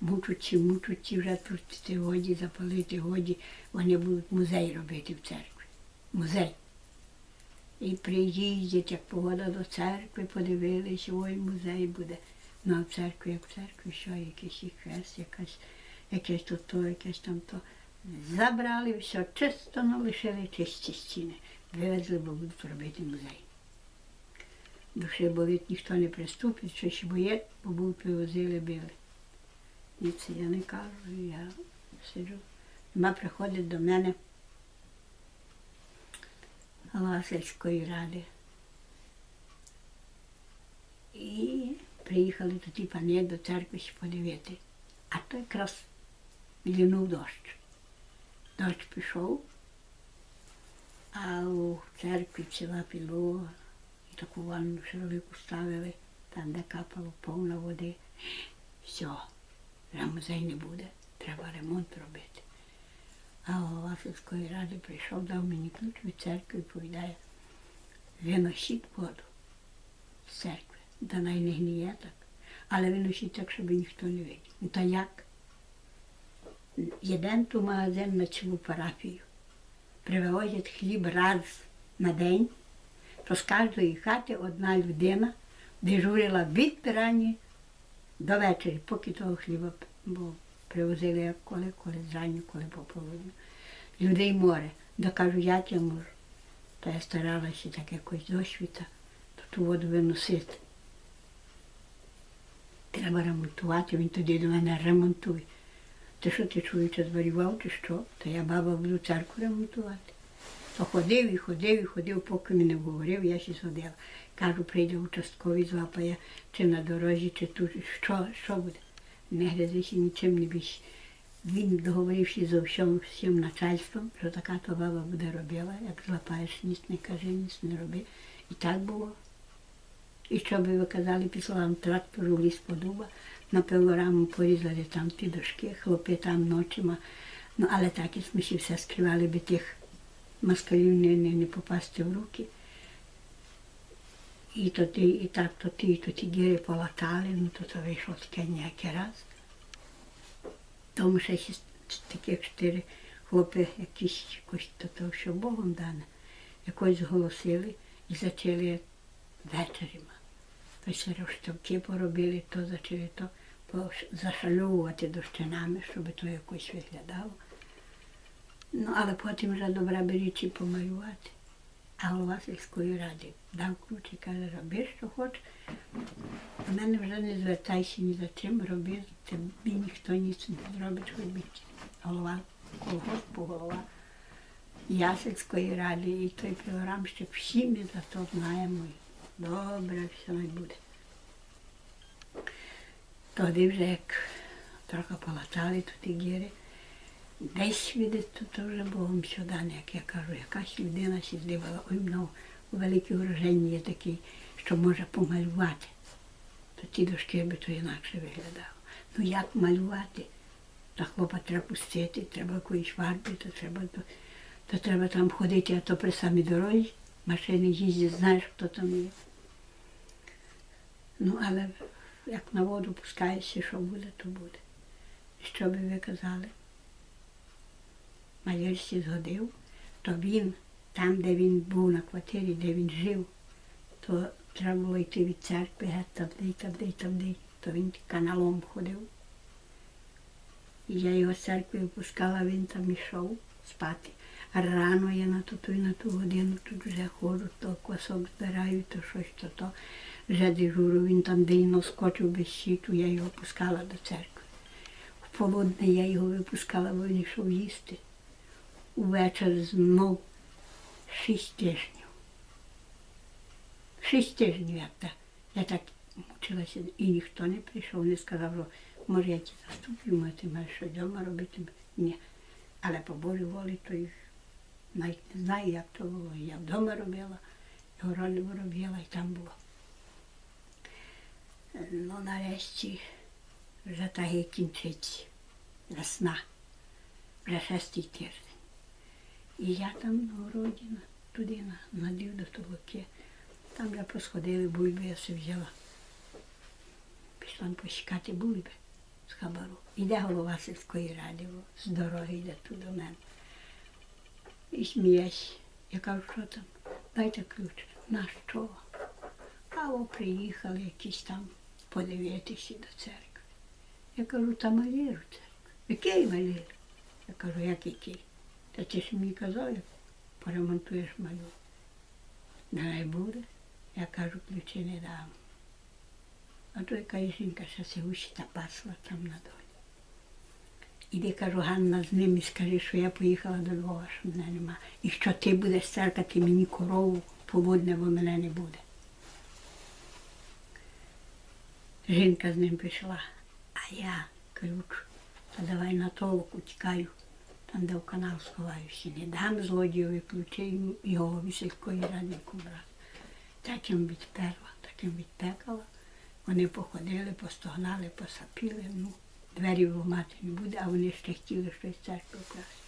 мучучи, мучучи, вже тут годі, запалити годі, вони будуть музей робити в церкві. Музей. І приїздять, як погода до церкви, подивилися, ой, музей буде. Ну, а в церкві, як в церкві, що, якийсь і хрест, якась, якесь то, то, якесь там то. Забрали все, чисто ну, лишили чисті стіни. Вивезли, бо будуть робити музей. Душі болить, ніхто не приступить, що ще боєть, бо був привозили, били. Ні, це я не кажу, я сиджу. Вона приходить до мене голова ради. І приїхали тоді пани до церкви подивити. А то якраз лінув дощ. Дощ пішов, а у церкві ціла підлога, і таку ванну велику ставили, там, де капало повна води. Все, вже музей не буде, треба ремонт робити. А голова сільської ради прийшов, дав мені ключ від церкви і повідає, виносіть воду з церкви, та най не гніє так. Але виносіть так, щоб ніхто не видів. Ну та як? Єден ту магазин на цілу парафію. Привозять хліб раз на день, то з кожної хати одна людина дежурила від пирані до вечері, поки того хліба бо привозили як коли, коли зранню, коли пополудню. Людей море. Да кажу, я тя можу. Та я старалася так якось досвіта, то ту воду виносити. Треба ремонтувати, він тоді до мене ремонтує. Ти що ти чуєш, збарівав чи що? Та я баба буду церкву ремонтувати. То ходив і ходив, і ходив, поки мені не говорив, я ще ходила. Кажу, прийде участковий, злапає, чи на дорозі, чи тут, що, що буде. Не глядачи нічим не більше. Він договорився зо всім, всім начальством, що така то баба буде робила, як злапаєш, ніс не кажи, ніс не роби. І так було. І що би ви казали, пішла вам трактор у ліс подуба, на пилораму порізали там ті дошки, хлопи там ночима. Ну, але так і ми ще все скривали, би тих москалів не, не, не попасти в руки. То ті, і так то ті, і то ті гіри полатали, ну то то вийшло таке ніякий раз. Тому ще такі чотири хлопи, якісь якось то, то що Богом дане, якось зголосили і почали вечоріма. Після розставки поробили, то почали то зашальовувати дощинами, щоб то якось виглядало. Ну, але потім вже добре беріть і помалювати. А голова сільської ради дав ключ і каже, роби, що хочеш. У мене вже не звертайся ні за чим, роби, тобі ніхто ніч не зробить, робіть. Голова, колгоспу, голова. Я сільської ради і той пілорам, що всі ми за то знаємо. Добре, все буде. Тоді вже як трохи полатали туди гіри, десь видить, то, вже Богом дане, як я кажу, якась людина ще здивала, ой, ну, у великій уроженні є такий, що може помалювати. То ті дошки би то інакше виглядало. Ну як малювати? Та хлопа треба пустити, треба якоїсь фарби, то треба, то, то треба там ходити, а то при самій дорозі, машини їздять, знаєш, хто там є. Ну, але як на воду пускаєшся, що буде, то буде. Що би ви казали? Сі згодив, то він, там, де він був на квартирі, де він жив, то треба було йти від церкви, геть де, там, де, то він каналом ходив. І я його з церкви випускала, він там йшов спати. А рано я на ту, ту і на ту годину тут вже ходжу, то квасок збираю, то щось, то то. Вже дежуру, він там дійно скочив без щиту, я його пускала до церкви. В полудне я його випускала, бо він йшов їсти. Увечері знов шість тижнів. Шість тижнів я так. Я так мучилася, і ніхто не прийшов, не сказав, що може я ті заступлю, може ти маєш що вдома робити. Ні. Але по Божій волі то їх навіть не знаю, як то було. Я вдома робила, і в робила, і там було. Ну, нарешті вже так і кінчить весна, вже шестий тиждень. І я там на городі, туди на, надів до толоки. Там вже посходили бульби, я собі взяла. Пішла посікати бульби з хабару. Іде голова сільської ради, з дороги йде тут до мене. І сміється. Я кажу, що там? Дайте ключ. На що? А о, приїхали якісь там подивитися до церкви. Я кажу, та маліру церкви. Який малір? Я кажу, як який? Та ти ж мені казав, як поремонтуєш малю. Не буде. Я кажу, ключі не дам. А то якась жінка ще се та пасла там на долі. Іди, кажу, Ганна, з ними скажи, що я поїхала до Львова, що мене нема. І що ти будеш церкати мені корову поводне, бо мене не буде. Жінка з ним пішла, а я ключ. Та давай на толку тікаю, там, де в канал сховаюся. Не дам злодієві ключі його сільської ради брати. Таким відперла, таким відпекала. Вони походили, постогнали, посапіли. Ну, двері ламати не буде, а вони ще хотіли щось церкви вкрасти.